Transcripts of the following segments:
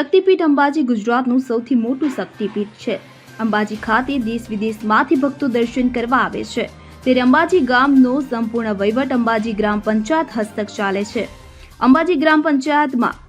શક્તિપીઠ અંબાજી ગુજરાતનું સૌથી મોટું શક્તિપીઠ છે. અંબાજી ખાતે દેશ વિદેશમાંથી ભક્તો દર્શન કરવા આવે છે. ત્યારે અંબાજી ગામનો સંપૂર્ણ વહીવટ અંબાજી ગ્રામ પંચાયત હસ્તક ચાલે છે. અંબાજી ગ્રામ પંચાયતમાં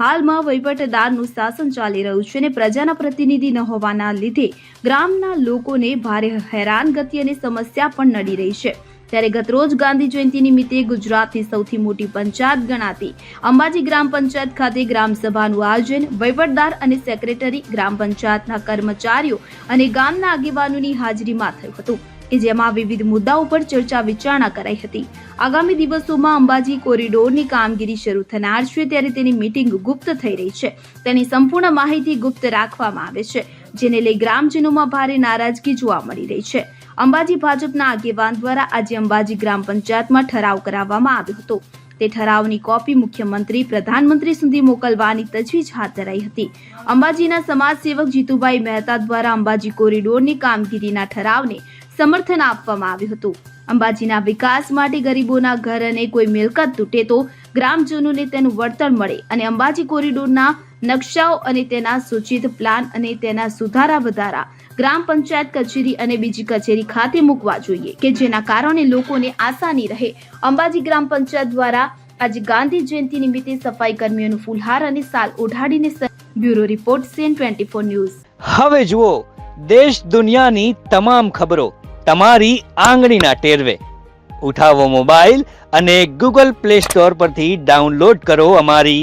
હાલમાં વહીવટદારનું શાસન ચાલી રહ્યું છે અને પ્રજાના પ્રતિનિધિ ન હોવાના લીધે ગ્રામના લોકોને ભારે હેરાનગતિ અને સમસ્યા પણ નડી રહી છે. ત્યારે ગતરોજ ગાંધી જયંતિ નિમિત્તે ગુજરાતની સૌથી મોટી પંચાયત ગણાતી અંબાજી ગ્રામ પંચાયત ખાતે ગ્રામસભાનું આયોજન વહીવટદાર અને સેક્રેટરી ગ્રામ પંચાયતના કર્મચારીઓ અને ગામના આગેવાનોની હાજરીમાં થયું હતું, કે જેમાં વિવિધ મુદ્દાઓ પર ચર્ચા વિચારણા કરાઈ હતી. આગામી દિવસોમાં અંબાજી કોરિડોરની કામગીરી શરૂ થનાર છે ત્યારે તેની મીટિંગ ગુપ્ત થઈ રહી છે. તેની સંપૂર્ણ માહિતી ગુપ્ત રાખવામાં આવે છે, જેને લઈ ગ્રામજનોમાં ભારે નારાજગી જોવા મળી રહી છે. અંબાજી ભાજપના આગેવાન દ્વારા આજે અંબાજી ગ્રામ પંચાયતમાં ઠરાવ કરાવવામાં આવ્યો હતો. તે ઠરાવની કોપી મુખ્યમંત્રી, પ્રધાનમંત્રી સુધી મોકલવાની તજવીજ હાથ ધરાઈ હતી. અંબાજીના સમાજસેવક જીતુભાઈ મહેતા દ્વારા અંબાજી કોરિડોરની કામગીરીના ઠરાવને સમર્થન આપવામાં આવ્યું હતું. અંબાજીના વિકાસ માટે ગરીબોના ઘર અને કોઈ મિલકત તૂટે તો ગ્રામજનોને તેનું વળતર મળે અને અંબાજી કોરિડોરના નકશાઓ અને તેના સૂચિત પ્લાન અને તેના સુધારા વધારા ગ્રામ પંચાયત કચેરી અને બીજી કચેરી ખાતે મૂકવા જોઈએ કે જેના કારણે લોકોને આસાની રહે. અંબાજી ગ્રામ પંચાયત દ્વારા આજે ગાંધી જયંતિ નિમિત્તે સફાઈ કર્મીઓનું ફૂલહાર અને સાલ ઓઢાડીને bureau report CN twenty four news. હવે જુઓ, દેશ દુનિયાની તમામ ખબરો તમારી આંગળીના ટેરવે. ઉઠાવો મોબાઈલ અને ગૂગલ પ્લે સ્ટોર પરથી ડાઉનલોડ કરો અમારી